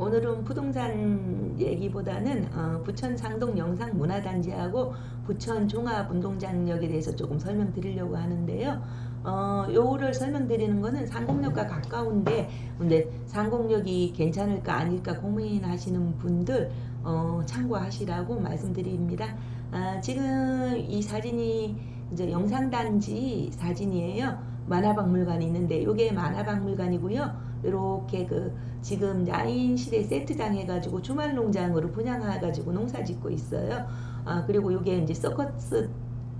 오늘은 부동산 얘기보다는 어, 부천 상동 영상 문화단지하고 부천 종합 운동장역에 대해서 조금 설명드리려고 하는데요. 어, 요거를 설명드리는 거는 상공역과 가까운데 근데 상공역이 괜찮을까 아닐까 고민하시는 분들 어, 참고하시라고 말씀드립니다. 아, 지금 이 사진이 이제 영상단지 사진이에요. 만화박물관이 있는데 요게 만화박물관이고요. 이렇게 그 지금 야인 시대 세트장 해가지고 주말 농장으로 분양해가지고 농사 짓고 있어요. 아 그리고 요게 이제 서커스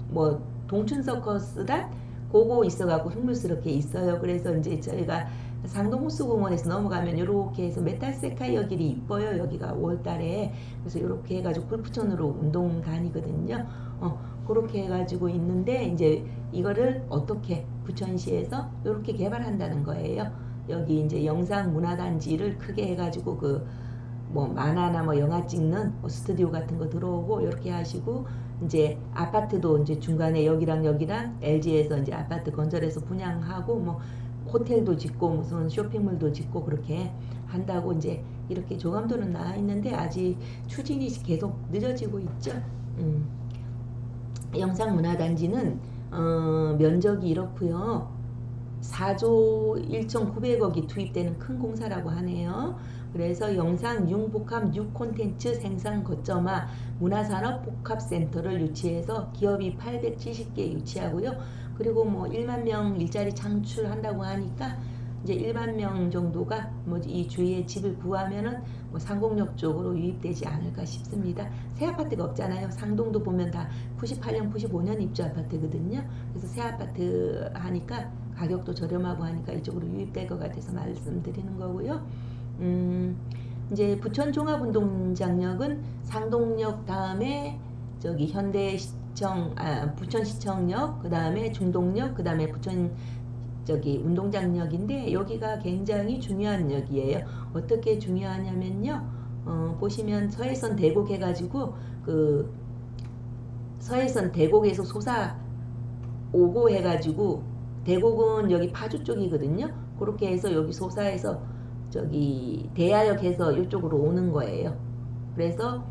뭐 동춘 서커스단 그거 있어갖고 흉물스럽게 있어요. 그래서 이제 저희가 상동 호수공원에서 넘어가면 이렇게 해서 메탈세카이어 길이 이뻐요. 여기가 5월달에 그래서 이렇게 해가지고 골프촌으로 운동 다니거든요. 어 그렇게 해가지고 있는데 이제 이거를 어떻게 부천시에서 이렇게 개발한다는 거예요. 여기 이제 영상 문화단지를 크게 해가지고 그 뭐 만화나 뭐 영화 찍는 뭐 스튜디오 같은 거 들어오고 이렇게 하시고 이제 아파트도 이제 중간에 여기랑 여기랑 LG에서 이제 아파트 건설해서 분양하고 뭐 호텔도 짓고 무슨 쇼핑몰도 짓고 그렇게 한다고 이제 이렇게 조감도는 나와 있는데 아직 추진이 계속 늦어지고 있죠. 음. 영상문화단지는 어, 면적이 이렇고요. 4조 1,900억이 투입되는 큰 공사라고 하네요. 그래서 영상 융복합 뉴 콘텐츠 생산 거점화 문화산업 복합센터를 유치해서 기업이 870개 유치하고요. 그리고 뭐 1만 명 일자리 창출한다고 하니까 이제 1만 명 정도가 뭐 이 주위에 집을 구하면은 뭐 상공역 쪽으로 유입되지 않을까 싶습니다. 새 아파트가 없잖아요. 상동도 보면 다 98년, 95년 입주 아파트거든요. 그래서 새 아파트 하니까 가격도 저렴하고 하니까 이쪽으로 유입될 것 같아서 말씀드리는 거고요. 음, 이제 부천 종합운동장역은 상동역 다음에 저기 현대시청, 아, 부천시청역, 그 다음에 중동역, 그 다음에 부천 저기 운동장역인데 여기가 굉장히 중요한 역이에요. 어떻게 중요하냐면요. 어, 보시면 서해선 대곡 해가지고 그 서해선 대곡에서 솟아 오고 해가지고 대곡은 여기 파주 쪽이거든요. 그렇게 해서 여기 솟아에서 저기 대하역에서 이쪽으로 오는 거예요. 그래서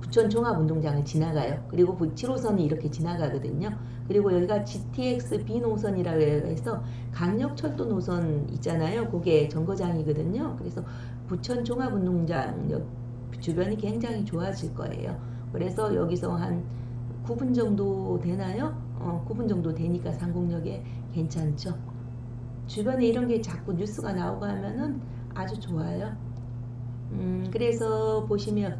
부천 종합운동장을 지나가요. 그리고 7호선이 이렇게 지나가거든요. 그리고 여기가 GTX B 노선이라고 해서 강력철도 노선 있잖아요. 그게 정거장이거든요. 그래서 부천 종합운동장 주변이 굉장히 좋아질 거예요. 그래서 여기서 한 9분 정도 되나요? 어, 9분 정도 되니까 상공역에 괜찮죠. 주변에 이런 게 자꾸 뉴스가 나오고 하면은 아주 좋아요. 음, 그래서 보시면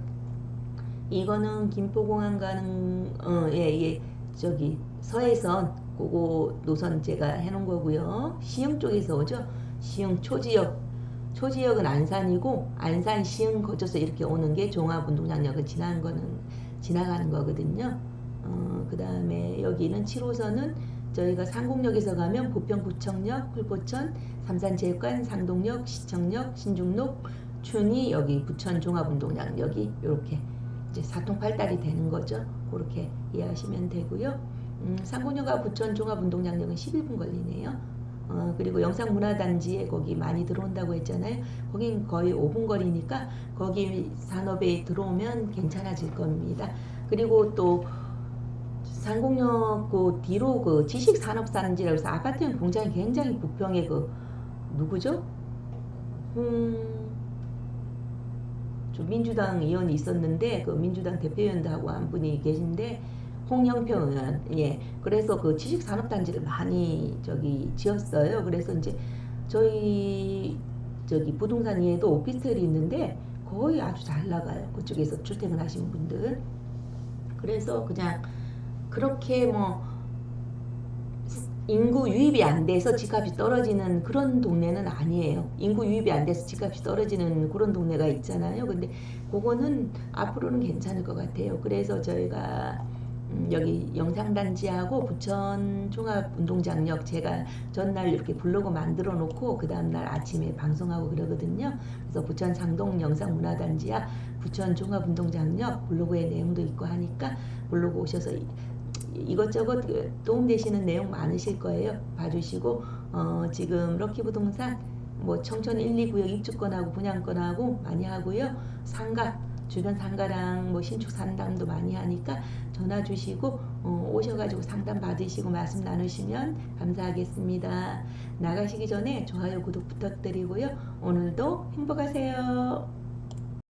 이거는 김포공항 가는 어, 예, 예. 저기 서해선 그거 노선 제가 해놓은 거고요. 시흥 쪽에서 오죠. 시흥 초지역 초지역은 안산이고 안산 시흥 거쳐서 이렇게 오는 게 종합운동장역을 지나는 거는 지나가는 거거든요. 어, 그 다음에 여기는 7호선은 저희가 상공역에서 가면 부평구청역, 굴포천, 삼산체육관, 상동역, 시청역, 신중록, 춘이 여기 부천 종합운동장 여기 이렇게 이제 사통팔달이 되는 거죠. 그렇게 이해하시면 되고요. 음, 상공역과 부천 종합운동장역은 11분 걸리네요. 어, 그리고 영상문화단지에 거기 많이 들어온다고 했잖아요. 거긴 거의 5분 거리니까 거기 산업에 들어오면 괜찮아질 겁니다. 그리고 또 상공역 그 뒤로 그 지식 산업단지라고 해서 아파트형 공장이 굉장히 부평에 그 누구죠? 음, 저 민주당 의원이 있었는데 그 민주당 대표위원도 하고 한 분이 계신데 홍영표 의원. 예. 그래서 그 지식 산업 단지를 많이 저기 지었어요. 그래서 이제 저희 저기 부동산 위에도 오피스텔이 있는데 거의 아주 잘 나가요. 그쪽에서 출퇴근하시는 분들. 그래서 그냥 그렇게 뭐 인구 유입이 안 돼서 집값이 떨어지는 그런 동네는 아니에요. 인구 유입이 안 돼서 집값이 떨어지는 그런 동네가 있잖아요. 근데 그거는 앞으로는 괜찮을 것 같아요. 그래서 저희가 음, 여기 영상단지하고 부천 종합운동장역 제가 전날 이렇게 블로그 만들어 놓고 그 다음날 아침에 방송하고 그러거든요. 그래서 부천 상동 영상문화단지야 부천 종합운동장역 블로그에 내용도 있고 하니까 블로그 오셔서 이것저것 도움되시는 내용 많으실 거예요. 봐주시고 어, 지금 럭키부동산 뭐 청천 1, 2구역 입주권하고 분양권하고 많이 하고요. 상가 주변 상가랑 뭐 신축 상담도 많이 하니까 전화 주시고 어, 오셔가지고 상담 받으시고 말씀 나누시면 감사하겠습니다. 나가시기 전에 좋아요 구독 부탁드리고요. 오늘도 행복하세요.